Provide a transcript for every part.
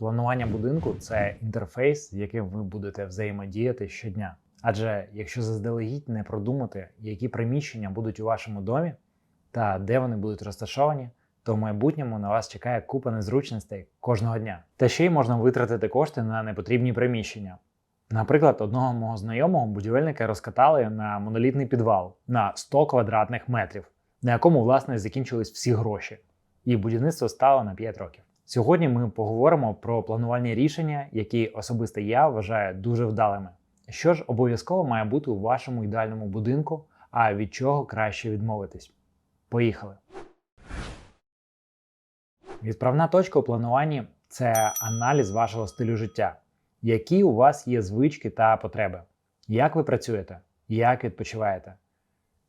Планування будинку це інтерфейс, з яким ви будете взаємодіяти щодня. Адже якщо заздалегідь не продумати, які приміщення будуть у вашому домі та де вони будуть розташовані, то в майбутньому на вас чекає купа незручностей кожного дня. Та ще й можна витратити кошти на непотрібні приміщення. Наприклад, одного мого знайомого будівельника розкатали на монолітний підвал на 100 квадратних метрів, на якому власне закінчились всі гроші, і будівництво стало на 5 років. Сьогодні ми поговоримо про планувальні рішення, які особисто я вважаю дуже вдалими. Що ж обов'язково має бути у вашому ідеальному будинку, а від чого краще відмовитись? Поїхали! Відправна точка у плануванні це аналіз вашого стилю життя, які у вас є звички та потреби, як ви працюєте, як відпочиваєте,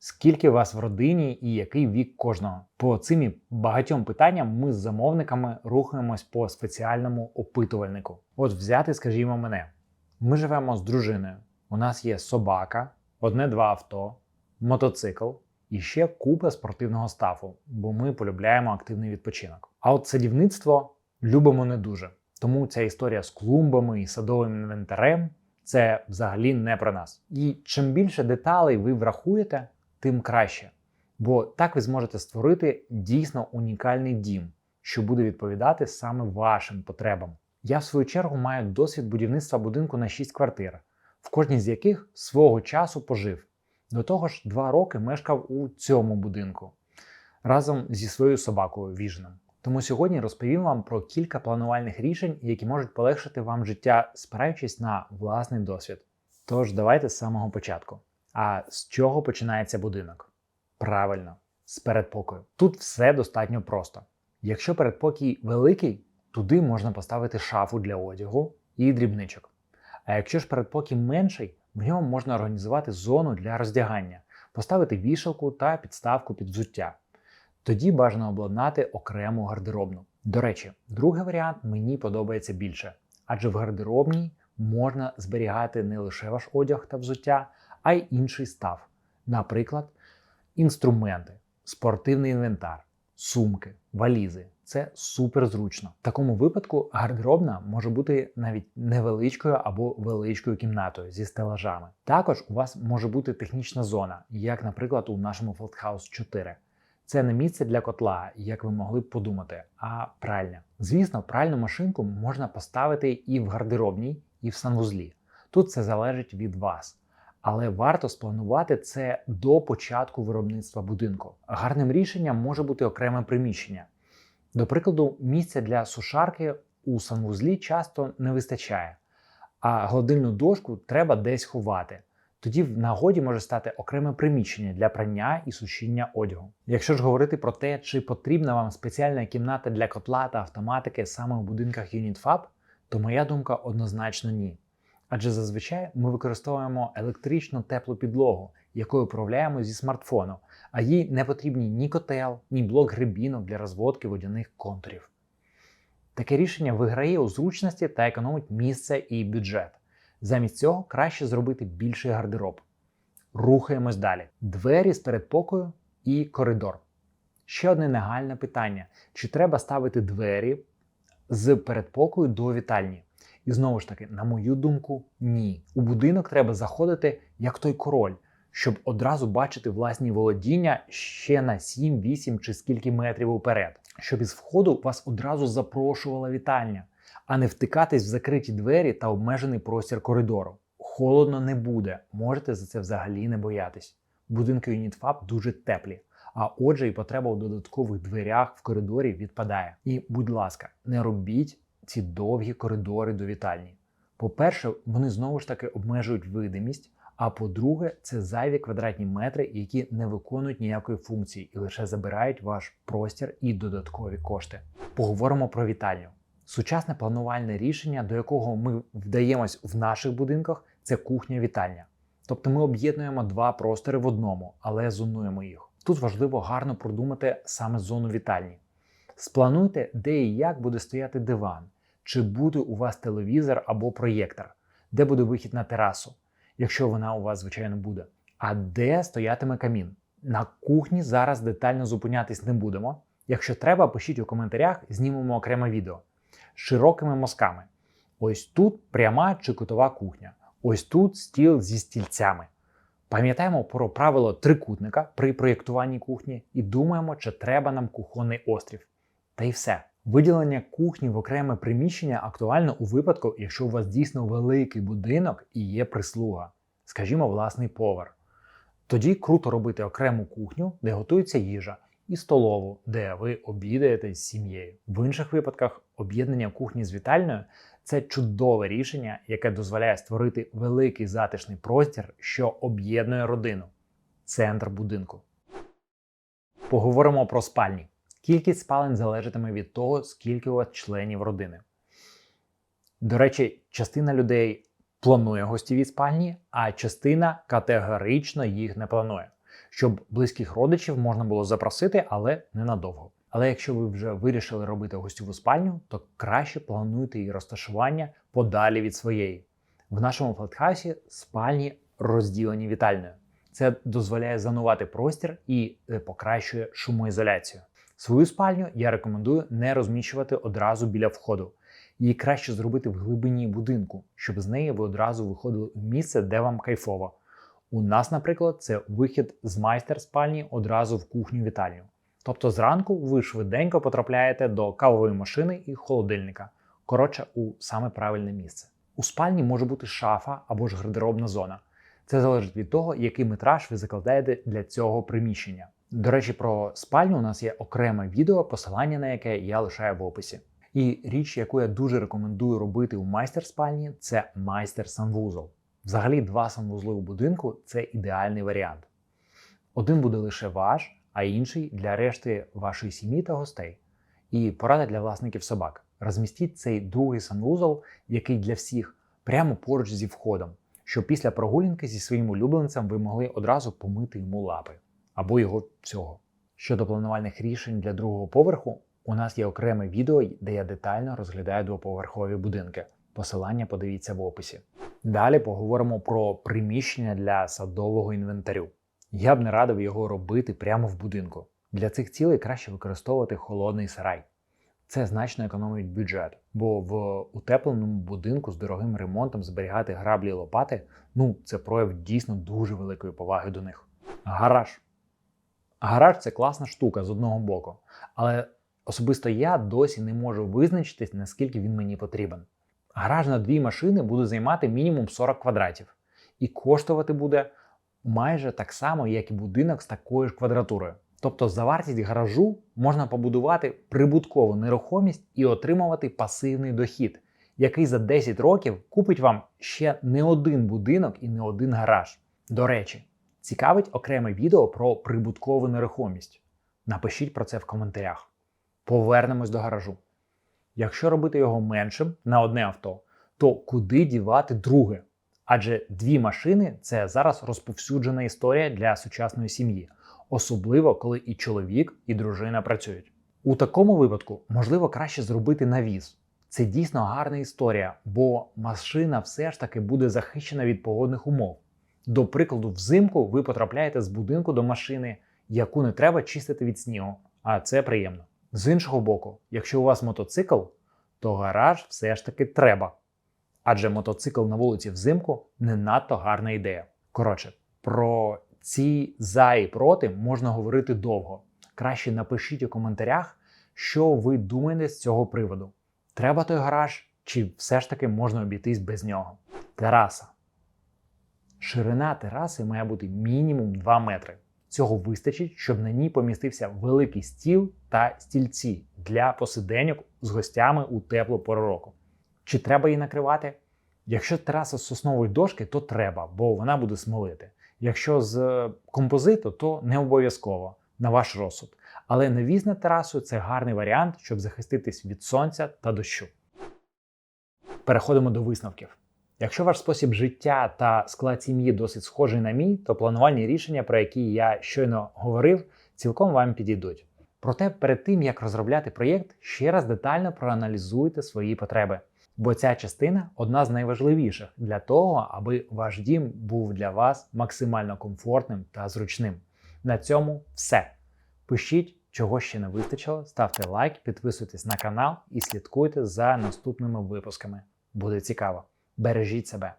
скільки вас в родині і який вік кожного. По цим і багатьом питанням ми з замовниками рухаємось по спеціальному опитувальнику. От взяти, скажімо, мене. Ми живемо з дружиною. У нас є собака, одне-два авто, мотоцикл і ще купа спортивного стафу, бо ми полюбляємо активний відпочинок. А от садівництво любимо не дуже. Тому ця історія з клумбами і садовим інвентарем це взагалі не про нас. І чим більше деталей ви врахуєте, тим краще. Бо так ви зможете створити дійсно унікальний дім, що буде відповідати саме вашим потребам. Я, в свою чергу, маю досвід будівництва будинку на 6 квартир, в кожній з яких свого часу пожив. До того ж, два роки мешкав у цьому будинку разом зі своєю собакою Віжном. Тому сьогодні розповім вам про кілька планувальних рішень, які можуть полегшити вам життя, спираючись на власний досвід. Тож давайте з самого початку. А з чого починається будинок? Правильно, з передпокою. Тут все достатньо просто. Якщо передпокій великий, туди можна поставити шафу для одягу і дрібничок. А якщо ж передпокій менший, в ньому можна організувати зону для роздягання, поставити вішалку та підставку під взуття. Тоді бажано обладнати окрему гардеробну. До речі, другий варіант мені подобається більше, адже в гардеробній можна зберігати не лише ваш одяг та взуття, а й інший став, наприклад, інструменти, спортивний інвентар, сумки, валізи. Це супер зручно. В такому випадку гардеробна може бути навіть невеличкою або величкою кімнатою зі стелажами. Також у вас може бути технічна зона, як, наприклад, у нашому Flathouse 4. Це не місце для котла, як ви могли б подумати, а пральня. Звісно, пральну машинку можна поставити і в гардеробній, і в санвузлі. Тут це залежить від вас. Але варто спланувати це до початку виробництва будинку. Гарним рішенням може бути окреме приміщення. До прикладу, місця для сушарки у санвузлі часто не вистачає, а гладильну дошку треба десь ховати. Тоді в нагоді може стати окреме приміщення для прання і сушіння одягу. Якщо ж говорити про те, чи потрібна вам спеціальна кімната для котла та автоматики саме у будинках UnitFab, то моя думка однозначно ні. Адже зазвичай ми використовуємо електричну теплу підлогу, якою управляємо зі смартфону, а їй не потрібні ні котел, ні блок грибінок для розводки водяних контурів. Таке рішення виграє у зручності та економить місце і бюджет. Замість цього краще зробити більший гардероб. Рухаємось далі. Двері з передпокою і коридор. Ще одне нагальне питання: чи треба ставити двері з передпокою до вітальні? І знову ж таки, на мою думку, ні. У будинок треба заходити як той король, щоб одразу бачити власні володіння ще на 7, 8 чи скільки метрів уперед, щоб із входу вас одразу запрошувала вітальня, а не втикатись в закриті двері та обмежений простір коридору. Холодно не буде, можете за це взагалі не боятись. Будинки UnitFab дуже теплі. А отже, і потреба у додаткових дверях в коридорі відпадає. І, будь ласка, не робіть ці довгі коридори до вітальні. По-перше, вони знову ж таки обмежують видимість. А по-друге, це зайві квадратні метри, які не виконують ніякої функції і лише забирають ваш простір і додаткові кошти. Поговоримо про вітальню. Сучасне планувальне рішення, до якого ми вдаємось в наших будинках, це кухня-вітальня. Тобто ми об'єднуємо два простори в одному, але зонуємо їх. Тут важливо гарно продумати саме зону вітальні. Сплануйте, де і як буде стояти диван, чи буде у вас телевізор або проєктор, де буде вихід на терасу, якщо вона у вас, звичайно, буде. А де стоятиме камін? На кухні зараз детально зупинятись не будемо. Якщо треба, пишіть у коментарях, знімемо окреме відео. з широкими мазками. Ось тут пряма чи кутова кухня. Ось тут стіл зі стільцями. Пам'ятаємо про правило трикутника при проєктуванні кухні і думаємо, чи треба нам кухонний острів. Та й все. Виділення кухні в окреме приміщення актуально у випадку, якщо у вас дійсно великий будинок і є прислуга, скажімо, власний повар. Тоді круто робити окрему кухню, де готується їжа, і столову, де ви обідаєте з сім'єю. В інших випадках об'єднання кухні з вітальною це чудове рішення, яке дозволяє створити великий затишний простір, що об'єднує родину центр будинку. Поговоримо про спальні. Кількість спалень залежатиме від того, скільки у вас членів родини. До речі, частина людей планує гостєві спальні, а частина категорично їх не планує, щоб близьких родичів можна було запросити, але ненадовго. Але якщо ви вже вирішили робити гостьову спальню, то краще плануйте її розташування подалі від своєї. В нашому флетхаусі спальні розділені вітальною. Це дозволяє зонувати простір і е, покращує шумоізоляцію. Свою спальню я рекомендую не розміщувати одразу біля входу. Її краще зробити в глибині будинку, щоб з неї ви одразу виходили в місце, де вам кайфово. У нас, наприклад, це вихід з майстер спальні одразу в кухню вітальню. Тобто зранку ви швиденько потрапляєте до кавової машини і холодильника. Коротше, у саме правильне місце. У спальні може бути шафа або ж гардеробна зона. Це залежить від того, який метраж ви закладаєте для цього приміщення. До речі, про спальню у нас є окреме відео, посилання на яке я лишаю в описі. І річ, яку я дуже рекомендую робити у майстер спальні, це майстер санвузол. Взагалі, два санвузли у будинку це ідеальний варіант. Один буде лише ваш, а інший для решти вашої сім'ї та гостей. І порада для власників собак. Розмістіть цей другий санвузол, який для всіх, прямо поруч зі входом, щоб після прогулянки зі своїм улюбленцем ви могли одразу помити йому лапи або його всього. Щодо планувальних рішень для другого поверху, у нас є окреме відео, де я детально розглядаю двоповерхові будинки. Посилання подивіться в описі. Далі поговоримо про приміщення для садового інвентарю. Я б не радив його робити прямо в будинку. Для цих цілей краще використовувати холодний сарай. Це значно економить бюджет, бо в утепленому будинку з дорогим ремонтом зберігати граблі і лопати ну це прояв дійсно дуже великої поваги до них. Гараж. Гараж це класна штука з одного боку, але особисто я досі не можу визначитись, наскільки він мені потрібен. Гараж на дві машини буде займати мінімум 40 квадратів і коштувати буде майже так само, як і будинок з такою ж квадратурою. Тобто за вартість гаражу можна побудувати прибуткову нерухомість і отримувати пасивний дохід, який за 10 років купить вам ще не один будинок і не один гараж. До речі, цікавить окреме відео про прибуткову нерухомість. Напишіть про це в коментарях. Повернемось до гаражу. Якщо робити його меншим на одне авто, то куди дівати друге? Адже дві машини це зараз розповсюджена історія для сучасної сім'ї, особливо коли і чоловік, і дружина працюють. У такому випадку можливо краще зробити навіс. Це дійсно гарна історія, бо машина все ж таки буде захищена від погодних умов. До прикладу, взимку ви потрапляєте з будинку до машини, яку не треба чистити від снігу, а це приємно. З іншого боку, якщо у вас мотоцикл, то гараж все ж таки треба. Адже мотоцикл на вулиці взимку не надто гарна ідея. Коротше, про ці за і проти можна говорити довго. Краще напишіть у коментарях, що ви думаєте з цього приводу. Треба той гараж, чи все ж таки можна обійтись без нього. Тераса. Ширина тераси має бути мінімум 2 метри. Цього вистачить, щоб на ній помістився великий стіл та стільці для посиденьок з гостями у теплу пору року. Чи треба її накривати? Якщо тераса з соснової дошки, то треба, бо вона буде смолити. Якщо з композиту, то не обов'язково на ваш розсуд. Але навіз на терасу це гарний варіант, щоб захиститись від сонця та дощу. Переходимо до висновків. Якщо ваш спосіб життя та склад сім'ї досить схожий на мій, то планувальні рішення, про які я щойно говорив, цілком вам підійдуть. Проте перед тим як розробляти проєкт, ще раз детально проаналізуйте свої потреби. Бо ця частина одна з найважливіших для того, аби ваш дім був для вас максимально комфортним та зручним. На цьому все. Пишіть, Чого ще не вистачило, ставте лайк, підписуйтесь на канал і слідкуйте за наступними випусками. Буде цікаво. Бережіть себе.